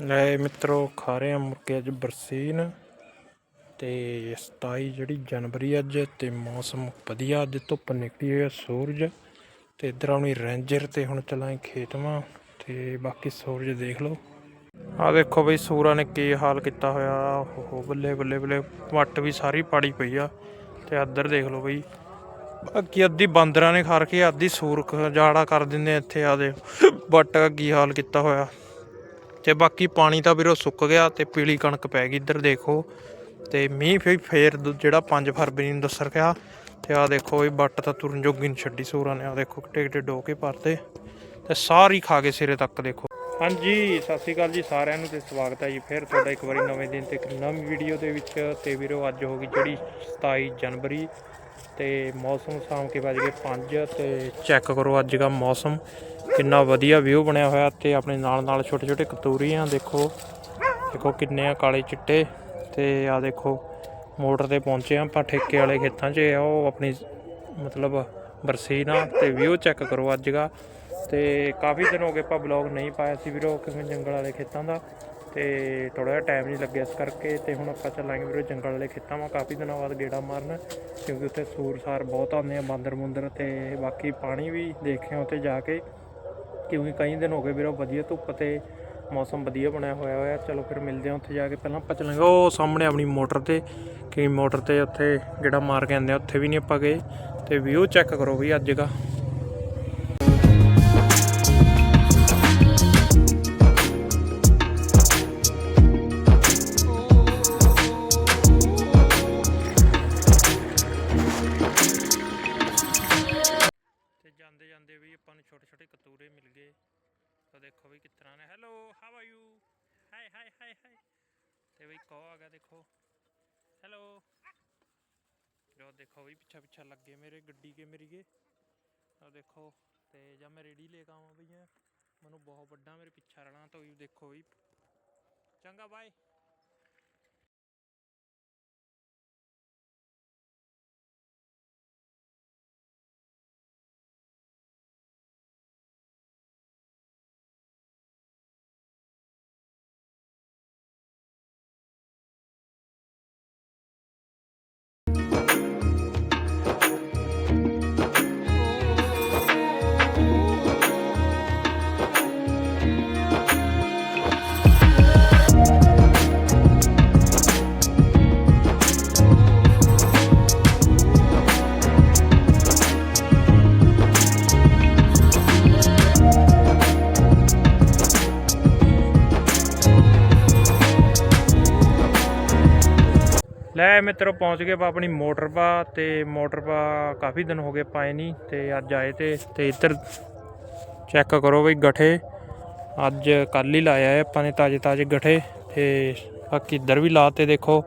ਲੈ ਮਿੱਤਰੋ, ਖਾ ਰਹੇ ਆ ਮੁਰਗੇ ਅੱਜ ਬਰਸੀਨ ਤੇ 27 ਜਿਹੜੀ ਜਨਵਰੀ ਅੱਜ ਤੇ ਮੌਸਮ ਵਧੀਆ, ਅੱਜ ਧੁੱਪ ਨਿਕਲੀ ਹੋਈ ਆ, ਸੂਰਜ ਤੇ ਇਧਰ ਆਉਣੀ ਰੈਂਜਰ ਤੇ ਹੁਣ ਚੱਲਾਂਗੇ ਖੇਤਵਾਂ ਤੇ ਬਾਕੀ ਸੂਰਜ ਦੇਖ ਲਓ। ਆ ਦੇਖੋ ਬਈ, ਸੂਰਾ ਨੇ ਕੀ ਹਾਲ ਕੀਤਾ ਹੋਇਆ ਹੋ ਬੱਲੇ ਬੱਲੇ ਬੱਲੇ, ਵੱਟ ਵੀ ਸਾਰੀ ਪਾੜੀ ਪਈ ਆ ਤੇ ਇੱਧਰ ਦੇਖ ਲਓ ਬਈ, ਬਾਕੀ ਅੱਧੀ ਬਾਂਦਰਾਂ ਨੇ ਖਾ ਕੇ ਅੱਧੀ ਸੂਰਖ ਜਾੜਾ ਕਰ ਦਿੰਦੇ ਇੱਥੇ ਆ ਦੇ, ਵੱਟ ਕੀ ਹਾਲ ਕੀਤਾ ਹੋਇਆ। ਤੇ ਬਾਕੀ ਪਾਣੀ ਤਾਂ ਵੀਰੋ ਸੁੱਕ ਗਿਆ ਤੇ ਪੀਲੀ ਕਣਕ ਪੈ ਗਈ ਇੱਧਰ ਦੇਖੋ। ਤੇ ਮੀਂਹ ਫਿਰ ਫੇਰ ਦੂ- ਜਿਹੜਾ 5 ਫਰਵਰੀ ਨੂੰ ਦੱਸਰ ਗਿਆ। ਤੇ ਆ ਦੇਖੋ ਇਹ ਬੱਟ ਤਾਂ ਤੁਰਨ ਜੋਗੀ ਨਹੀਂ ਛੱਡੀ ਸੂਰਾਂ ਨੇ। ਆ ਦੇਖੋ ਕਿੱਡੇ ਡੋ ਕੇ ਪਰਤੇ ਤੇ ਸਾਰੀ ਖਾ ਕੇ ਸਿਰੇ ਤੱਕ ਦੇਖੋ। ਹਾਂਜੀ, ਸਤਿ ਸ਼੍ਰੀ ਅਕਾਲ ਜੀ ਸਾਰਿਆਂ ਨੂੰ ਤੇ ਸਵਾਗਤ ਹੈ ਜੀ ਫਿਰ ਤੁਹਾਡਾ ਇੱਕ ਵਾਰੀ ਨਵੇਂ ਦਿਨ ਤੇ ਇੱਕ ਨਵੀਂ ਵੀਡੀਓ ਦੇ ਵਿੱਚ। ਤੇ ਵੀਰੋ ਅੱਜ ਹੋ ਗਈ ਜਿਹੜੀ 27 ਜਨਵਰੀ। ਤੇ ਮੌਸਮ ਸ਼ਾਮ ਕੇ ਵੱਜ ਗਏ 5 ਤੇ ਚੈੱਕ ਕਰੋ ਅੱਜ ਦਾ ਮੌਸਮ। ਕਿੰਨਾ ਵਧੀਆ ਵਿਊ ਬਣਿਆ ਹੋਇਆ ਤੇ ਆਪਣੇ ਨਾਲ ਨਾਲ ਛੋਟੇ ਛੋਟੇ ਕਤੂਰੀਆਂ, ਦੇਖੋ। ਦੇਖੋ ਕਿੰਨੇ ਆ ਕਾਲੇ ਚਿੱਟੇ ਤੇ ਆ ਦੇਖੋ, ਮੋਟਰ ਤੇ ਪਹੁੰਚੇ ਆ ਆਪਾਂ ਠੇਕੇ ਵਾਲੇ ਖੇਤਾਂ 'ਚ, ਆ ਉਹ ਆਪਣੀ ਮਤਲਬ ਬਰਸੀਨਾ ਤੇ ਵਿਊ ਚੈੱਕ ਕਰੋ ਅੱਜ ਦਾ। ਤੇ ਕਾਫੀ ਦਿਨ ਹੋ ਗਏ ਆਪਾਂ ਬਲੌਗ ਨਹੀਂ ਪਾਇਆ ਸੀ ਵੀਰੋ, ਕਿਉਂਕਿ ਜੰਗਲ ਵਾਲੇ ਖੇਤਾਂ ਦਾ ਤੇ ਥੋੜਾ ਜਿਹਾ ਟਾਈਮ ਨਹੀਂ ਲੱਗਿਆ ਇਸ ਕਰਕੇ ਤੇ ਹੁਣ ਆਪਾਂ ਚੱਲਾਂਗੇ ਵੀਰੋ ਜੰਗਲ ਵਾਲੇ ਖੇਤਾਂ ਮਾ ਕਾਫੀ ਦਿਨਾਂ ਬਾਅਦ ਗੇੜਾ ਮਾਰਨ, ਕਿਉਂਕਿ ਉੱਥੇ ਸੂਰਸਾਰ ਬਹੁਤ ਆਉਂਦੇ ਆ, ਬਾਂਦਰ ਮੁੰਦਰ ਤੇ ਬਾਕੀ ਪਾਣੀ ਵੀ ਦੇਖਿਆ ਉੱਥੇ ਜਾ ਕੇ। ਕਿਉਂਕਿ ਕਈ ਦਿਨ ਹੋ ਗਏ ਵੀਰੋ ਵਧੀਆ ਧੁੱਪ ਤੇ ਮੌਸਮ ਵਧੀਆ ਬਣਿਆ ਹੋਇਆ ਹੋਇਆ। ਚਲੋ ਫਿਰ ਮਿਲਦੇ ਹਾਂ ਉੱਥੇ ਜਾ ਕੇ। ਪਹਿਲਾਂ ਆਪਾਂ ਚੱਲਾਂਗੇ। ਉਹ ਸਾਹਮਣੇ ਆਪਣੀ ਮੋਟਰ ਤੇ, ਕਿ ਮੋਟਰ ਤੇ ਉੱਥੇ ਜਿਹੜਾ ਮਾਰ ਕੇ ਆਉਂਦੇ ਆ, ਉੱਥੇ ਵੀ ਨਹੀਂ ਆਪਾਂ ਗਏ। ਤੇ ਵਿਊ ਚੈੱਕ ਕਰੋ ਵੀ ਅੱਜ ਦਾ। ਜੋ ਦੇਖੋ ਵੀ ਪਿੱਛਾ ਪਿੱਛਾ ਲੱਗੇ ਮੇਰੇ ਗੱਡੀ ਕੇ ਮੇਰੀ ਕੇ ਆ ਦੇਖੋ ਤੇ ਜਾਂ ਮੈਂ ਰੇੜੀ ਲੈ ਕੇ ਆਵਾਂ ਭਈਆ ਮੈਨੂੰ ਬਹੁਤ ਵੱਡਾ ਮੇਰੇ ਪਿੱਛਾ ਰਹਿਣਾ ਤਾਂ ਵੀ ਦੇਖੋ ਵੀ। ਚੰਗਾ ਬਾਏ ਲੈ ਮਿੱਤਰੋ ਪਹੁੰਚ ਗਏ ਆਪਾਂ ਆਪਣੀ ਮੋਟਰ ਪਾ ਤੇ ਮੋਟਰ ਪਾ ਕਾਫੀ ਦਿਨ ਹੋ ਗਏ ਪਾਏ ਨਹੀਂ ਤੇ ਅੱਜ ਆਏ ਤੇ ਤੇ ਇੱਧਰ ਚੈੱਕ ਕਰੋ ਬਈ ਗਠੇ। ਅੱਜ ਕੱਲ ਹੀ ਲਾਇਆ ਹੈ ਆਪਾਂ ਨੇ ਤਾਜੇ ਤਾਜੇ ਗਠੇ ਤੇ ਬਾਕੀ ਇੱਧਰ ਵੀ ਲਾਤੇ ਦੇਖੋ।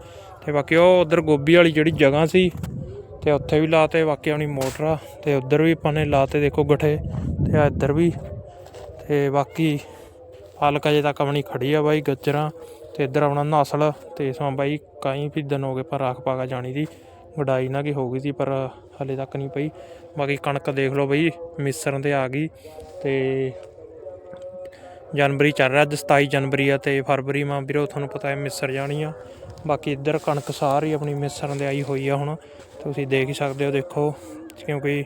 ਤੇ ਬਾਕੀ ਉਹ ਉਧਰ ਗੋਭੀ ਵਾਲੀ ਜਿਹੜੀ ਜਗ੍ਹਾ ਸੀ ਤੇ ਉੱਥੇ ਵੀ ਲਾਤੇ, ਬਾਕੀ ਆਪਣੀ ਮੋਟਰ ਆ ਤੇ ਉਧਰ ਵੀ ਆਪਾਂ ਨੇ ਲਾਤੇ ਦੇਖੋ ਗਠੇ ਤੇ ਆ ਇੱਧਰ ਵੀ। ਤੇ ਬਾਕੀ ਹਲਕਾ ਜੇ ਤੱਕ ਆਪਣੀ ਖੜੀ ਆ ਬਾਈ, ਗੱਜਰਾਂ। ਤੇ ਇੱਧਰ ਆਪਣਾ ਨਸਲ ਤੇ ਇਸਮਾਂ ਬਾਈ ਕਈ ਵੀ ਦਿਨ ਹੋ ਗਏ ਪਰ ਰਾਖ ਪਾਗਾ ਜਾਣੀ ਦੀ। ਗਡਾਈ ਨਾ ਕਿ ਹੋ ਗਈ ਸੀ ਪਰ ਹਲੇ ਤੱਕ ਨਹੀਂ ਪਈ। ਬਾਕੀ ਕਣਕ ਦੇਖ ਲਓ ਬਈ ਮਿਸਰਨ ਤੇ ਆ ਗਈ ਤੇ ਜਨਵਰੀ ਚੱਲ ਰਿਹਾ ਅੱਜ 27 ਜਨਵਰੀ ਆ ਤੇ ਫਰਵਰੀ ਮਾਂ ਵੀਰੋ ਤੁਹਾਨੂੰ ਪਤਾ ਹੈ ਮਿਸਰ ਜਾਣੀ ਆ। ਬਾਕੀ ਇੱਧਰ ਕਣਕ ਸਾਰੀ ਆਪਣੀ ਮਿਸਰਨ ਦੇ ਆਈ ਹੋਈ ਆ ਹੁਣ। ਤੁਸੀਂ ਦੇਖ ਹੀ ਸਕਦੇ ਹੋ ਦੇਖੋ, ਕਿਉਂਕਿ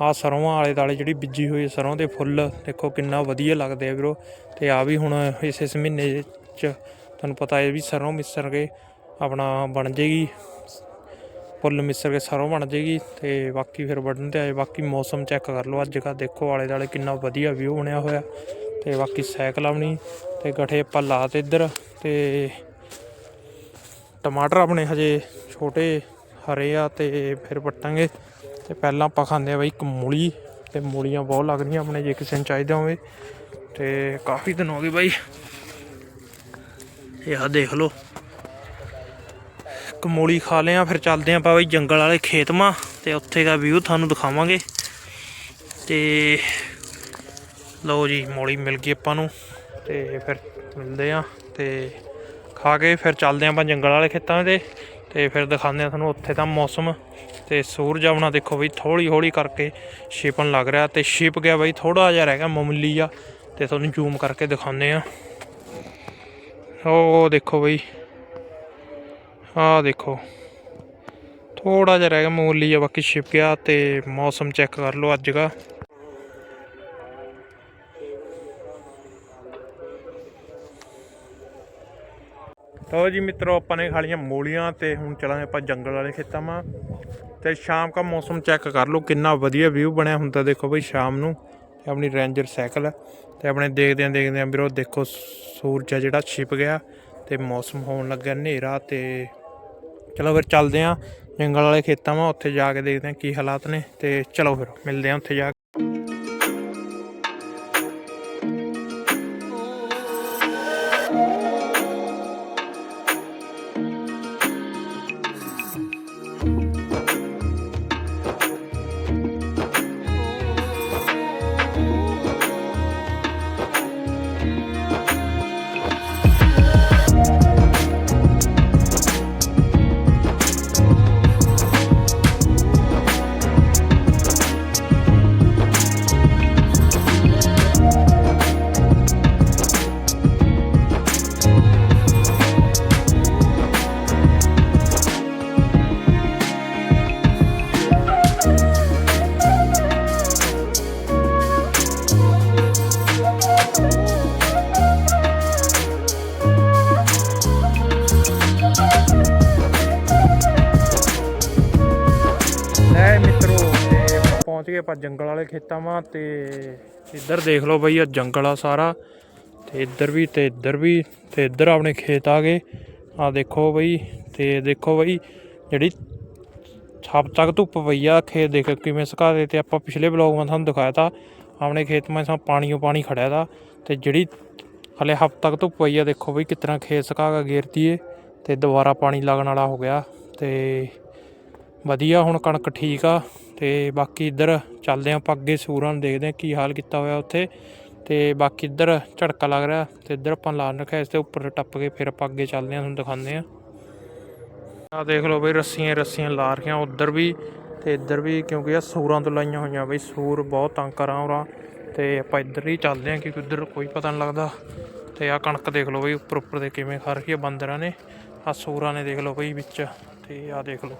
ਆ ਸਰੋਂ ਆਲੇ ਦਾਲੇ ਜਿਹੜੀ ਬੀਜੀ ਹੋਈ ਸਰੋਂ ਦੇ ਫੁੱਲ, ਦੇਖੋ ਕਿੰਨਾ ਵਧੀਆ ਲੱਗਦੇ ਆ ਵੀਰੋ। ਤੇ ਆ ਵੀ ਹੁਣ ਇਸ ਇਸ ਮਹੀਨੇ ਚ ਤੁਹਾਨੂੰ ਪਤਾ ਹੈ ਵੀ ਸਰੋਂ ਮਿਸਰ ਕੇ ਆਪਣਾ ਬਣ ਜੇਗੀ। ਫੁੱਲ ਮਿਸਰ ਕੇ ਸਰੋਂ ਬਣ ਜੇਗੀ ਤੇ ਬਾਕੀ ਫਿਰ ਵੱਢਣ ਤੇ ਆਏ। ਬਾਕੀ ਮੌਸਮ ਚੈੱਕ ਕਰ ਲਓ। ਅੱਜ ਦਾ ਦੇਖੋ ਆਲੇ ਦਾਲੇ ਕਿੰਨਾ ਵਧੀਆ ਵਿਊ ਬਣਿਆ ਹੋਇਆ। ਤੇ ਬਾਕੀ ਸਾਈਕਲ ਆਪਣੀ ਤੇ ਗਠੇ ਆਪਾਂ ਲਾ ਤੇ ਇੱਧਰ। ਤੇ ਟਮਾਟਰ ਆਪਣੇ ਹਜੇ ਛੋਟੇ, ਹਰੇ ਆ ਤੇ ਫਿਰ ਪੱਟਾਂਗੇ ਤੇ ਪਹਿਲਾਂ ਆਪਾਂ ਖਾਂਦੇ ਆ ਬਈ ਇੱਕ ਮੂਲੀ। ਤੇ ਮੂਲੀਆਂ ਬਹੁਤ ਲੱਗਦੀਆਂ ਆਪਣੇ ਜੇ ਕਿਸੇ ਨੂੰ ਚਾਹੀਦਾ ਹੋਵੇ। ਤੇ ਕਾਫੀ ਦਿਨ ਹੋ ਗਏ ਬਾਈ। ਇਹ ਆ ਦੇਖ ਲਓ। ਕਮੋਲੀ ਖਾ ਲਿਆ, ਫਿਰ ਚੱਲਦੇ ਆਪਾਂ ਬਈ ਜੰਗਲ ਵਾਲੇ ਖੇਤ ਮਾ ਤੇ ਉੱਥੇ ਦਾ ਵਿਊ ਤੁਹਾਨੂੰ ਦਿਖਾਵਾਂਗੇ। ਤੇ ਲਓ ਜੀ, ਮੋਲੀ ਮਿਲ ਗਈ ਆਪਾਂ ਨੂੰ ਤੇ ਫਿਰ ਮਿਲਦੇ ਆ ਤੇ ਖਾ ਕੇ ਫਿਰ ਚੱਲਦੇ ਆਂ ਆਪਾਂ ਜੰਗਲ ਵਾਲੇ ਖੇਤਾਂ ਤੇ ਤੇ ਫਿਰ ਦਿਖਾਉਂਦੇ ਆ ਤੁਹਾਨੂੰ ਉੱਥੇ ਤਾਂ ਮੌਸਮ। ਤੇ ਸੂਰਜ ਆਪਣਾ ਦੇਖੋ ਬਈ ਥੋੜੀ ਹੌਲੀ ਕਰਕੇ ਛਿਪਣ ਲੱਗ ਰਿਹਾ ਤੇ ਛਿਪ ਗਿਆ ਬਈ ਥੋੜਾ ਜਿਹਾ ਰਹਿ ਗਿਆ ਮਾਮੂਲੀ ਆ ਤੇ ਤੁਹਾਨੂੰ ਜ਼ੂਮ ਕਰਕੇ ਦਿਖਾਉਂਦੇ ਆ ਉਹ ਦੇਖੋ ਬਈ। ਆਹ ਦੇਖੋ। ਥੋੜਾ ਜਿਹਾ ਰਹਿ ਗਿਆ ਮੂਲੀ ਆ ਬਾਕੀ ਛਿਪ ਗਿਆ ਤੇ ਮੌਸਮ ਚੈੱਕ ਕਰ ਲਓ ਅੱਜ ਦਾ। ਤੋ ਜੀ ਮਿੱਤਰੋ, ਆਪਾਂ ਨੇ ਖਾ ਲਈਆਂ ਮੂਲੀਆਂ ਤੇ ਹੁਣ ਚਲਾਂਗੇ ਆਪਾਂ ਜੰਗਲ ਵਾਲੇ ਖੇਤਾਂ ਮਾ। ਤੇ ਸ਼ਾਮ ਦਾ ਮੌਸਮ ਚੈੱਕ ਕਰ ਲਓ, ਕਿੰਨਾ ਵਧੀਆ ਵਿਊ ਬਣਿਆ ਹੁੰਦਾ ਦੇਖੋ ਬਈ ਸ਼ਾਮ ਨੂੰ। ਆਪਣੀ ਰੇਂਜਰ ਸਾਈਕਲ ਤੇ ਆਪਣੇ ਦੇਖਦਿਆਂ ਦੇਖਦਿਆਂ ਵੀਰੋ ਦੇਖੋ ਸੂਰਜ ਆ ਜਿਹੜਾ ਛਿਪ ਗਿਆ ਤੇ ਮੌਸਮ ਹੋਣ ਲੱਗਾ ਹਨੇਰਾ ਤੇ ਚਲੋ ਫਿਰ ਚੱਲਦੇ ਆਂ। ਜੰਗਲ ਵਾਲੇ ਖੇਤਾਂ ਮਾ ਉੱਥੇ ਜਾ ਕੇ ਦੇਖਦੇ ਆਂ ਕੀ ਹਾਲਾਤ ਨੇ ਤੇ ਚਲੋ ਫਿਰ ਮਿਲਦੇ ਆਂ ਉੱਥੇ ਜਾ ਜੰਗਲ ਵਾਲੇ ਖੇਤਾਂ ਮਾ ਤੇ ਇੱਧਰ ਦੇਖ ਲਓ ਬਈ ਇਹ ਜੰਗਲ ਆ ਸਾਰਾ ਤੇ ਇੱਧਰ ਵੀ ਤੇ ਇੱਧਰ ਵੀ ਤੇ ਇੱਧਰ ਆਪਣੇ ਖੇਤ ਆ ਗਏ। ਆ ਦੇਖੋ ਬਈ ਤੇ ਦੇਖੋ ਬਈ ਜਿਹੜੀ ਛਾਪ ਤੱਕ ਧੁੱਪ ਪਈ ਆ, ਖੇਤ ਦੇਖ ਕਿਵੇਂ ਸੁਕਾ ਦੇ ਤੇ ਆਪਾਂ ਪਿਛਲੇ ਬਲੌਗ ਮੈਂ ਤੁਹਾਨੂੰ ਦਿਖਾਇਆ ਤਾ, ਆਪਣੇ ਖੇਤ ਮੈਂ ਸਾ ਪਾਣੀਓ ਪਾਣੀ ਖੜਿਆ ਤਾ ਤੇ ਜਿਹੜੀ ਹਲੇ ਹਫ਼ਤ ਤੱਕ ਧੁੱਪ ਪਈ ਆ, ਦੇਖੋ ਬਈ ਕਿਤਨਾ ਖੇਤ ਸੁਕਾ ਕੇ ਗੇਰਤੀ ਏ ਤੇ ਦੁਬਾਰਾ ਪਾਣੀ ਲੱਗਣ ਵਾਲਾ ਹੋ ਗਿਆ ਤੇ ਵਧੀਆ ਹੁਣ ਕਣਕ ਠੀਕ ਆ। ਤੇ ਬਾਕੀ ਇੱਧਰ ਚੱਲਦੇ ਆਂ ਆਪਾਂ ਅੱਗੇ ਸੂਰਾਂ ਨੂੰ ਦੇਖਦੇ ਹਾਂ ਕੀ ਹਾਲ ਕੀਤਾ ਹੋਇਆ ਉੱਥੇ। ਤੇ ਬਾਕੀ ਇੱਧਰ ਝੜਕਾ ਲੱਗ ਰਿਹਾ ਤੇ ਇੱਧਰ ਆਪਾਂ ਲਾ ਰੱਖਿਆ ਇਸ ਤੇ ਉੱਪਰ ਟੱਪ ਕੇ ਫਿਰ ਆਪਾਂ ਅੱਗੇ ਚੱਲਦੇ ਹਾਂ, ਤੁਹਾਨੂੰ ਦਿਖਾਉਂਦੇ ਹਾਂ। ਆ ਦੇਖ ਲਓ ਬਈ ਰੱਸੀਆਂ ਰੱਸੀਆਂ ਲਾ ਰਹੀਆਂ ਉੱਧਰ ਵੀ ਤੇ ਇੱਧਰ ਵੀ ਕਿਉਂਕਿ ਆ ਸੂਰਾਂ ਤੋਂ ਲਾਈਆਂ ਹੋਈਆਂ ਬਈ ਸੂਰ ਬਹੁਤ ਤੰਗ ਕਰਾਂ ਉਰਾ। ਤੇ ਆਪਾਂ ਇੱਧਰ ਹੀ ਚੱਲਦੇ ਹਾਂ ਕਿਉਂਕਿ ਉੱਧਰ ਕੋਈ ਪਤਾ ਨਹੀਂ ਲੱਗਦਾ। ਤੇ ਆ ਕਣਕ ਦੇਖ ਲਓ ਬਈ ਉੱਪਰ ਉੱਪਰ ਦੇ ਕਿਵੇਂ ਖਾ ਰਹੀ ਆ, ਬਾਂਦਰਾਂ ਨੇ। ਆ ਸੂਰਾਂ ਨੇ ਦੇਖ ਲਓ ਬਈ ਵਿੱਚ ਤੇ ਆ ਦੇਖ ਲਓ।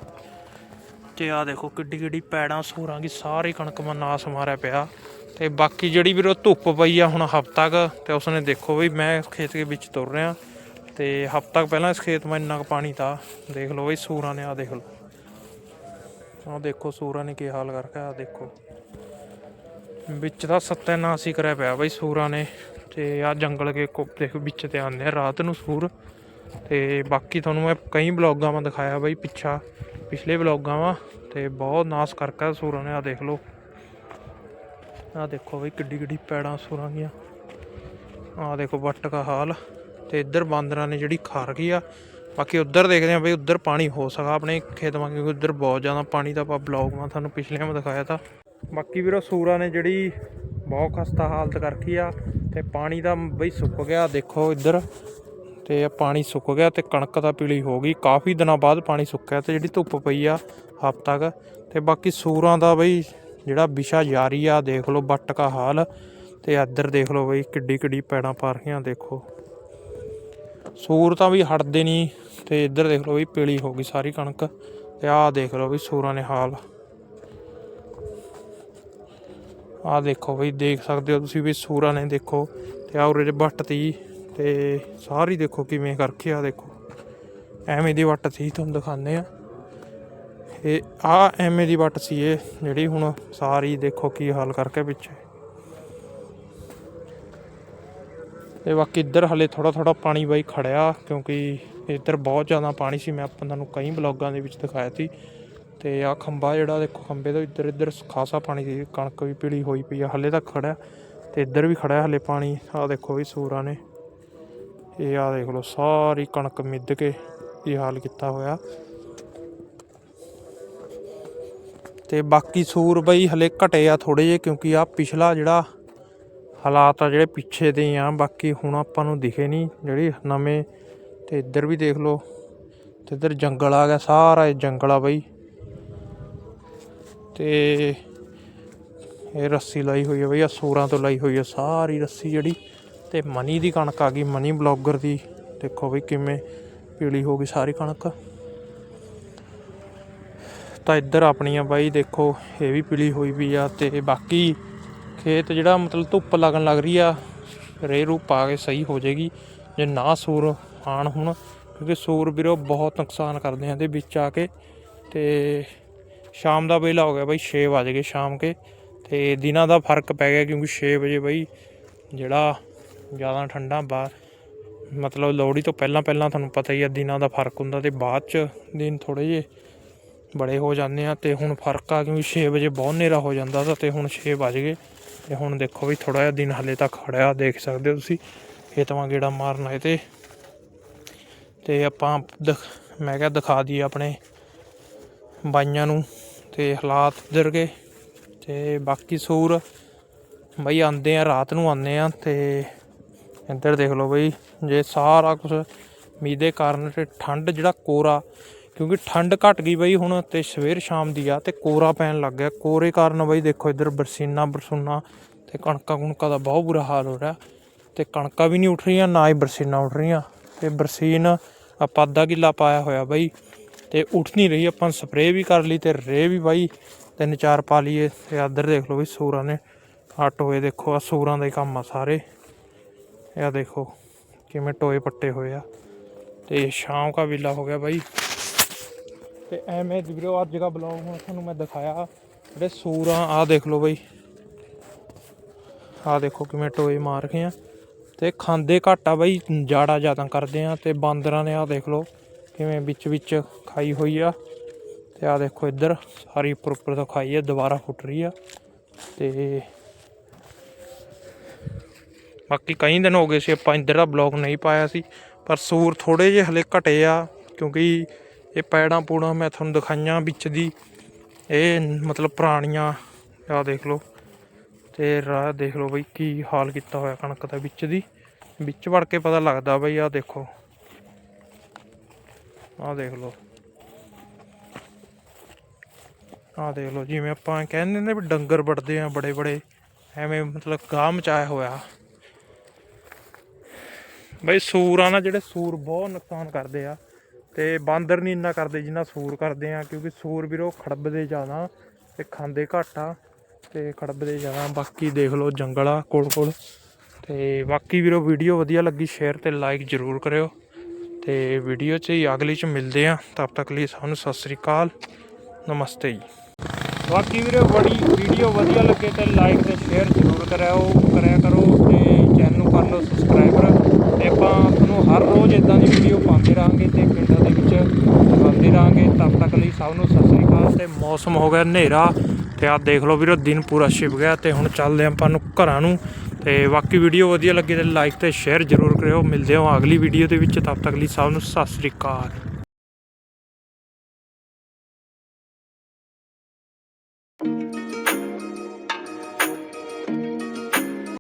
ਤੇ ਆ ਦੇਖੋ ਕਿੱਡੀ ਕਿੱਡੀ ਪੈੜਾਂ ਸੂਰਾਂ ਦੀ ਸਾਰੀ ਕਣਕ ਮਾ ਨਾਸ ਮਾਰਿਆ ਪਿਆ। ਤੇ ਬਾਕੀ ਜਿਹੜੀ ਵੀਰੋ ਧੁੱਪ ਪਈ ਆ ਹੁਣ ਹਫ਼ਤਾ ਕ ਤੇ ਉਸਨੇ ਦੇਖੋ ਵੀ ਮੈਂ ਖੇਤ ਦੇ ਵਿੱਚ ਤੁਰ ਰਿਹਾ ਤੇ ਹਫ਼ਤਾ ਪਹਿਲਾਂ ਇਸ ਖੇਤ ਮਾ ਇੰਨਾ ਕੁ ਪਾਣੀ ਤਾ। ਦੇਖ ਲਓ ਬਈ ਸੂਰਾਂ ਨੇ ਆ ਦੇਖ ਲਓ। ਆ ਦੇਖੋ ਸੂਰਾਂ ਨੇ ਕੀ ਹਾਲ ਕਰਕੇ ਆ ਦੇਖੋ। ਵਿੱਚ ਦਾ ਸੱਤਿਆਨਾਸ਼ ਹੀ ਕਰਿਆ ਪਿਆ ਬਈ ਸੂਰਾਂ ਨੇ ਤੇ ਆ ਜੰਗਲ ਕੇ ਕੋ ਦੇਖ ਵਿੱਚ ਤੇ ਆਉਂਦੇ ਆ, ਰਾਤ ਨੂੰ ਸੂਰ। ਤੇ ਬਾਕੀ ਤੁਹਾਨੂੰ ਮੈਂ ਕਈ ਬਲੌਗਾਂ ਮਾ ਦਿਖਾਇਆ ਬਈ ਪਿੱਛਾ। ਪਿਛਲੇ ਬਲੌਗਾਂ ਵਾ ਤੇ ਬਹੁਤ ਨਾਸ ਕਰਕਾ ਸੂਰਾਂ ਨੇ ਆ ਦੇਖ ਲਓ। ਆ ਦੇਖੋ ਬਈ ਕਿੱਡੀ ਕਿੱਡੀ ਪੈੜਾਂ ਸੂਰਾਂ ਦੀਆਂ ਆ ਦੇਖੋ ਵੱਟ ਦਾ ਹਾਲ ਤੇ ਇੱਧਰ ਬਾਂਦਰਾਂ ਨੇ ਜਿਹੜੀ ਖਾ ਰਖੀ ਆ। ਬਾਕੀ ਉੱਧਰ ਦੇਖਦੇ ਆ ਬਈ ਉੱਧਰ ਪਾਣੀ ਹੋ ਸਕਾ ਆਪਣੇ ਖੇਤ ਮਾ ਕਿਉਂਕਿ ਉੱਧਰ ਬਹੁਤ ਜ਼ਿਆਦਾ ਪਾਣੀ ਦਾ ਆਪਾਂ ਬਲੌਗ ਮਾ ਤੁਹਾਨੂੰ ਪਿਛਲੇ ਮਾ ਦਿਖਾਇਆ ਤਾਂ। ਬਾਕੀ ਵੀਰੋ ਸੂਰਾਂ ਨੇ ਜਿਹੜੀ ਬਹੁਤ ਖਸਤਾ ਹਾਲਤ ਕਰਖੀ ਆ ਤੇ ਪਾਣੀ ਦਾ ਬਈ ਸੁੱਕ ਗਿਆ। ਦੇਖੋ ਇੱਧਰ ਤੇ ਇਹ ਪਾਣੀ ਸੁੱਕ ਗਿਆ ਤੇ ਕਣਕ ਤਾਂ ਪੀਲੀ ਹੋ ਗਈ। ਕਾਫੀ ਦਿਨਾਂ ਬਾਅਦ ਪਾਣੀ ਸੁੱਕਿਆ ਤੇ ਜਿਹੜੀ ਧੁੱਪ ਪਈ ਆ ਹਫ਼ਤਾ ਤੱਕ ਤੇ ਬਾਕੀ ਸੂਰਾਂ ਦਾ ਬਈ ਜਿਹੜਾ ਵਿਸ਼ਾ ਜਾਰੀ ਆ, ਦੇਖ ਲਓ ਬੱਟ ਕਾ ਹਾਲ ਤੇ ਇੱਧਰ ਦੇਖ ਲਓ ਬਈ ਕਿੱਡੀ ਕਿੱਡੀ ਪੈੜਾਂ ਪਾ ਰਹੀਆਂ ਦੇਖੋ। ਸੂਰ ਤਾਂ ਵੀ ਹਟਦੇ ਨਹੀਂ ਤੇ ਇੱਧਰ ਦੇਖ ਲਓ ਬਈ ਪੀਲੀ ਹੋ ਗਈ ਸਾਰੀ ਕਣਕ ਤੇ ਆਹ ਦੇਖ ਲਓ ਬਈ ਸੂਰਾਂ ਨੇ ਹਾਲ। ਆਹ ਦੇਖੋ ਬਈ ਦੇਖ ਸਕਦੇ ਹੋ ਤੁਸੀਂ ਵੀ ਸੂਰਾਂ ਨੇ ਦੇਖੋ ਤੇ ਆਹ ਉਰੇ ਦੇ ਵੱਟ ਤੀ ਤੇ ਸਾਰੀ ਦੇਖੋ ਕਿਵੇਂ ਕਰਕੇ ਆ ਦੇਖੋ। ਐਵੇਂ ਦੀ ਵੱਟ ਸੀ, ਤੁਹਾਨੂੰ ਦਿਖਾਉਂਦੇ ਆ ਇਹ ਆ ਐਵੇਂ ਦੀ ਵੱਟ ਸੀ ਇਹ, ਜਿਹੜੀ ਹੁਣ ਸਾਰੀ ਦੇਖੋ ਕੀ ਹਾਲ ਕਰਕੇ ਪਿੱਛੇ। ਤੇ ਬਾਕੀ ਇੱਧਰ ਹਲੇ ਥੋੜਾ ਥੋੜਾ ਪਾਣੀ ਬਾਈ ਖੜਿਆ, ਕਿਉਂਕਿ ਇੱਧਰ ਬਹੁਤ ਜ਼ਿਆਦਾ ਪਾਣੀ ਸੀ, ਮੈਂ ਆਪਾਂ ਤੁਹਾਨੂੰ ਕਈ ਬਲੌਗਾਂ ਦੇ ਵਿੱਚ ਦਿਖਾਇਆ ਸੀ। ਤੇ ਆ ਖੰਭਾ ਜਿਹੜਾ ਦੇਖੋ, ਖੰਭੇ ਤੋਂ ਇੱਧਰ ਇੱਧਰ ਖਾਸਾ ਪਾਣੀ ਦੀ ਕਣਕ ਵੀ ਪੀਲੀ ਹੋਈ ਪਈ ਆ, ਹਲੇ ਤੱਕ ਖੜਿਆ। ਤੇ ਇੱਧਰ ਵੀ ਖੜਾ ਹਲੇ ਪਾਣੀ ਆ ਦੇਖੋ ਵੀ ਸੂਰਾਂ ਨੇ। ਇਹ ਆ ਦੇਖ ਲਓ, ਸਾਰੀ ਕਣਕ ਮਿੱਧ ਕੇ ਇਹ ਹਾਲ ਕੀਤਾ ਹੋਇਆ। ਤੇ ਬਾਕੀ ਸੂਰ ਬਈ ਹਲੇ ਘਟੇ ਆ ਥੋੜੇ ਜਿਹੇ, ਕਿਉਂਕਿ ਆ ਪਿਛਲਾ ਜਿਹੜਾ ਹਾਲਾਤ ਆ ਜਿਹੜੇ ਪਿੱਛੇ ਦੇ ਆ, ਬਾਕੀ ਹੁਣ ਆਪਾਂ ਨੂੰ ਦਿਖੇ ਨਹੀਂ ਜਿਹੜੀ ਨਵੇਂ। ਤੇ ਇੱਧਰ ਵੀ ਦੇਖ ਲਓ, ਤੇ ਇੱਧਰ ਜੰਗਲ ਆ ਗਿਆ, ਸਾਰਾ ਇਹ ਜੰਗਲ ਆ ਬਈ। ਤੇ ਇਹ ਰੱਸੀ ਲਾਈ ਹੋਈ ਹੈ ਬਈ ਆ ਸੂਰਾਂ ਤੋਂ ਲਾਈ ਹੋਈ ਹੈ ਸਾਰੀ ਰੱਸੀ ਜਿਹੜੀ। ਤੇ ਮਨੀ ਦੀ ਕਣਕ ਆ ਗਈ, ਮਨੀ ਬਲੌਗਰ ਦੀ। ਦੇਖੋ ਵੀ ਕਿਵੇਂ ਪੀਲੀ ਹੋ ਗਈ ਸਾਰੀ ਕਣਕ। ਤਾਂ ਇੱਧਰ ਆਪਣੀਆਂ ਬਾਈ ਦੇਖੋ, ਇਹ ਵੀ ਪੀਲੀ ਹੋਈ ਵੀ ਆ ਤੇ ਬਾਕੀ ਖੇਤ ਜਿਹੜਾ ਮਤਲਬ ਧੁੱਪ ਲੱਗਣ ਲੱਗ ਰਹੀ ਆ ਰੇ ਰੂ ਪਾ ਕੇ ਸਹੀ ਹੋ ਜਾਏਗੀ। ਜੇ ਨਾ ਸੂਰ ਆਣ ਹੁਣ, ਕਿਉਂਕਿ ਸੂਰ ਵੀਰੋ ਬਹੁਤ ਨੁਕਸਾਨ ਕਰਦੇ ਆ ਇਹਦੇ ਵਿੱਚ ਆ ਕੇ। ਤੇ ਸ਼ਾਮ ਦਾ ਵੇਲਾ ਹੋ ਗਿਆ ਬਾਈ 6 ਵਜ ਗਏ ਸ਼ਾਮ ਕੇ। ਤੇ ਦਿਨਾਂ ਦਾ ਫ਼ਰਕ ਪੈ ਗਿਆ ਕਿਉਂਕਿ 6 ਵਜੇ ਬਾਈ ਜਿਹੜਾ ਜ਼ਿਆਦਾ ਠੰਡਾ ਬਾ, ਮਤਲਬ ਲੋਹੜੀ ਤੋਂ ਪਹਿਲਾਂ ਪਹਿਲਾਂ ਤੁਹਾਨੂੰ ਪਤਾ ਹੀ ਆ, ਦਿਨਾਂ ਦਾ ਫ਼ਰਕ ਹੁੰਦਾ ਤੇ ਬਾਅਦ ਚ ਦਿਨ ਥੋੜੇ ਜਿਹੇ ਬੜੇ ਹੋ ਜਾਂਦੇ ਆ ਤੇ ਹੁਣ ਫ਼ਰਕ ਆ ਕਿਉਂਕਿ 6 ਵਜੇ ਬਹੁਤ ਹਨੇਰਾ ਹੋ ਜਾਂਦਾ ਤਾ ਤੇ ਹੁਣ 6 ਵਜ ਗਏ ਤੇ ਹੁਣ ਦੇਖੋ ਵੀ ਥੋੜਾ ਜਿਹਾ ਦਿਨ ਹਲੇ ਤੱਕ ਖੜਿਆ ਦੇਖ ਸਕਦੇ ਹੋ ਤੁਸੀਂ ਖੇਤਵਾਂ ਗੇੜਾ ਮਾਰਨ ਆਏ ਤੇ। ਤੇ ਆਪਾਂ ਦਿਖ- ਮੈਂ ਕਿਹਾ ਦਿਖਾ ਦਈਏ ਆਪਣੇ ਬਾਈਆਂ ਨੂੰ ਤੇ ਹਾਲਾਤ ਇੱਧਰ ਗਏ ਤੇ ਬਾਕੀ ਸੂਰ ਬਈ ਆਂਦੇ ਆ, ਰਾਤ ਨੂੰ ਆਉਂਦੇ ਆ ਤੇ ਇੱਧਰ ਦੇਖ ਲਓ ਬਈ, ਜੇ ਸਾਰਾ ਕੁਝ ਮੀਂਹ ਦੇ ਕਾਰਨ ਤੇ ਠੰਡ ਜਿਹੜਾ ਕੋਰਾ ਕਿਉਂਕਿ ਠੰਡ ਘਟ ਗਈ ਬਈ ਹੁਣ ਤੇ ਸਵੇਰ ਸ਼ਾਮ ਦੀ ਆ ਤੇ ਕੋਰਾ ਪੈਣ ਲੱਗ ਗਿਆ। ਕੋਰੇ ਕਾਰਨ ਬਈ ਦੇਖੋ ਇੱਧਰ ਬਰਸੀਨਾ, ਬਰਸੂਨਾ ਤੇ ਕਣਕਾਂ ਕੁਣਕਾਂ ਦਾ ਬਹੁਤ ਬੁਰਾ ਹਾਲ ਹੋ ਰਿਹਾ। ਤੇ ਕਣਕਾਂ ਵੀ ਨਹੀਂ ਉੱਠ ਰਹੀਆਂ, ਨਾ ਹੀ ਬਰਸੀਨਾ ਉੱਠ ਰਹੀਆਂ। ਤੇ ਬਰਸੀਨ ਆਪਾਂ ਅੱਧਾ ਕਿੱਲਾ ਪਾਇਆ ਹੋਇਆ ਬਈ ਤੇ ਉੱਠ ਨਹੀਂ ਰਹੀ। ਆਪਾਂ ਸਪਰੇਅ ਵੀ ਕਰ ਲਈ ਤੇ ਰੇ ਵੀ ਬਾਈ, ਤਿੰਨ ਚਾਰ ਪਾ ਲਈਏ। ਤੇ ਇੱਧਰ ਦੇਖ ਲਓ ਬਈ ਸੂਰਾਂ ਨੇ ਆਹ ਹੋਏ ਦੇਖੋ ਆ ਸੂਰਾਂ ਦਾ ਹੀ ਕੰਮ ਆ ਸਾਰੇ। ਇਹ ਆ ਦੇਖੋ ਕਿਵੇਂ ਟੋਏ ਪੱਟੇ ਹੋਏ ਆ। ਤੇ ਸ਼ਾਮ ਦਾ ਵੇਲਾ ਹੋ ਗਿਆ ਬਾਈ। ਤੇ ਐਵੇਂ ਵੀਰੋ, ਅੱਜ ਦਾ ਬਲੌਗ ਹੁਣ ਤੁਹਾਨੂੰ ਮੈਂ ਦਿਖਾਇਆ ਜਿਹੜੇ ਸੂਰਾਂ ਆ ਦੇਖ ਲਓ ਬਾਈ। ਆ ਦੇਖੋ ਕਿਵੇਂ ਟੋਏ ਮਾਰ ਰਹੇ ਆ। ਤੇ ਖਾਂਦੇ ਘੱਟ ਆ ਬਈ, ਜਾੜਾ ਜ਼ਿਆਦਾ ਕਰਦੇ ਆ ਤੇ ਬਾਂਦਰਾਂ ਨੇ ਆ ਦੇਖ ਲਓ ਕਿਵੇਂ ਵਿੱਚ ਵਿੱਚ ਖਾਈ ਹੋਈ ਆ। ਤੇ ਆ ਦੇਖੋ ਇੱਧਰ, ਸਾਰੀ ਉੱਪਰ ਉੱਪਰ ਤੋਂ ਖਾਈ ਆ, ਦੁਬਾਰਾ ਫੁੱਟ ਰਹੀ ਆ। ਤੇ ਬਾਕੀ ਕਈ ਦਿਨ ਹੋ ਗਏ ਸੀ, ਆਪਾਂ ਇੱਧਰ ਦਾ ਬਲੌਗ ਨਹੀਂ ਪਾਇਆ ਸੀ, ਪਰ ਸੂਰ ਥੋੜੇ ਜਿਹੇ ਹਲੇ ਘਟੇ ਆ, ਕਿਉਂਕਿ ਇਹ ਪੈੜਾਂ ਪੂੜਾਂ ਮੈਂ ਤੁਹਾਨੂੰ ਦਿਖਾਈਆਂ ਵਿੱਚ ਦੀ, ਇਹ ਮਤਲਬ ਪੁਰਾਣੀਆਂ ਆ ਦੇਖ ਲਓ, ਤੇ ਰਾਹ ਦੇਖ ਲਓ ਬਈ ਕੀ ਹਾਲ ਕੀਤਾ ਹੋਇਆ ਕਣਕ ਦਾ ਵਿੱਚ ਦੀ, ਵਿੱਚ ਵੜ ਕੇ ਪਤਾ ਲੱਗਦਾ ਬਈ ਆ ਦੇਖੋ ਆ ਦੇਖ ਲਓ ਆ ਦੇਖ ਲਓ, ਜਿਵੇਂ ਆਪਾਂ ਕਹਿੰਦੇ ਨੇ ਵੀ ਡੰਗਰ ਵੜਦੇ ਆ ਬੜੇ ਬੜੇ ਐਵੇਂ ਮਤਲਬ ਗਾਹ ਮਚਾਇਆ ਹੋਇਆ। ਬਈ ਸੂਰ ਆ ਨਾ ਜਿਹੜੇ ਸੂਰ ਬਹੁਤ ਨੁਕਸਾਨ ਕਰਦੇ ਆ ਤੇ ਬਾਂਦਰ ਨਹੀਂ ਇੰਨਾ ਕਰਦੇ ਜਿੰਨਾ ਸੂਰ ਕਰਦੇ ਆ, ਕਿਉਂਕਿ ਸੂਰ ਵੀਰੋ ਖੜਬਦੇ ਜ਼ਿਆਦਾ ਤੇ ਖਾਂਦੇ ਘੱਟ ਆ ਤੇ ਖੜਬਦੇ ਜ਼ਿਆਦਾ। ਬਾਕੀ ਦੇਖ ਲਓ ਜੰਗਲ ਆ ਕੋਲ ਕੋਲ। ਤੇ ਬਾਕੀ ਵੀਰੋ ਵੀਡੀਓ ਵਧੀਆ ਲੱਗੀ ਸ਼ੇਅਰ ਤੇ ਲਾਈਕ ਜ਼ਰੂਰ ਕਰਿਓ। ਤੇ ਵੀਡੀਓ 'ਚ ਹੀ ਅਗਲੀ 'ਚ ਮਿਲਦੇ ਆ। ਤਬ ਤੱਕ ਲਈ ਸਾਨੂੰ ਸਤਿ ਸ੍ਰੀ ਅਕਾਲ। ਨਮਸਤੇ ਜੀ। ਬਾਕੀ ਵੀਰੇ ਬੜੀ ਵੀਡੀਓ ਵਧੀਆ ਲੱਗੇ ਤੇ ਲਾਈਕ ਤੇ ਸ਼ੇਅਰ ਜ਼ਰੂਰ ਕਰਿਓ, ਕਰਿਆ ਕਰੋ ਤੇ ਚੈਨਲ ਨੂੰ ਕਰ ਲਓ ਸਬਸਕ੍ਰਾਈਬਰ ਤੇ ਆਪਾਂ ਤੁਹਾਨੂੰ ਹਰ ਰੋਜ਼ ਇਦਾਂ ਦੀ ਵੀਡੀਓ ਪਾਉਂਦੇ ਰਹਾਂਗੇ ਤੇ ਪਿੰਡਾਂ ਦੇ ਵਿੱਚ ਦਿਖਾਉਂਦੇ ਰਹਾਂਗੇ। ਤਬ ਤੱਕ ਲਈ ਸਭ ਨੂੰ ਸਤਿ ਸ੍ਰੀ ਅਕਾਲ ਤੇ ਮੌਸਮ ਹੋ ਗਿਆ ਹਨੇਰਾ ਤੇ ਆਪ ਦੇਖ ਲਓ ਵੀਰੋ, ਦਿਨ ਪੂਰਾ ਛਿਪ ਗਿਆ ਤੇ ਹੁਣ ਚੱਲਦੇ ਹਾਂ ਆਪਾਂ ਨੂੰ ਘਰਾਂ ਨੂੰ। ਤੇ ਬਾਕੀ ਵੀਡੀਓ ਵਧੀਆ ਲੱਗੀ ਤੇ ਲਾਈਕ ਤੇ ਸ਼ੇਅਰ ਜ਼ਰੂਰ ਕਰਿਓ। ਮਿਲਦੇ ਹਾਂ ਅਗਲੀ ਵੀਡੀਓ ਦੇ ਵਿੱਚ। ਤਬ ਤੱਕ ਲਈ ਸਭ ਨੂੰ ਸਤਿ ਸ੍ਰੀ ਅਕਾਲ।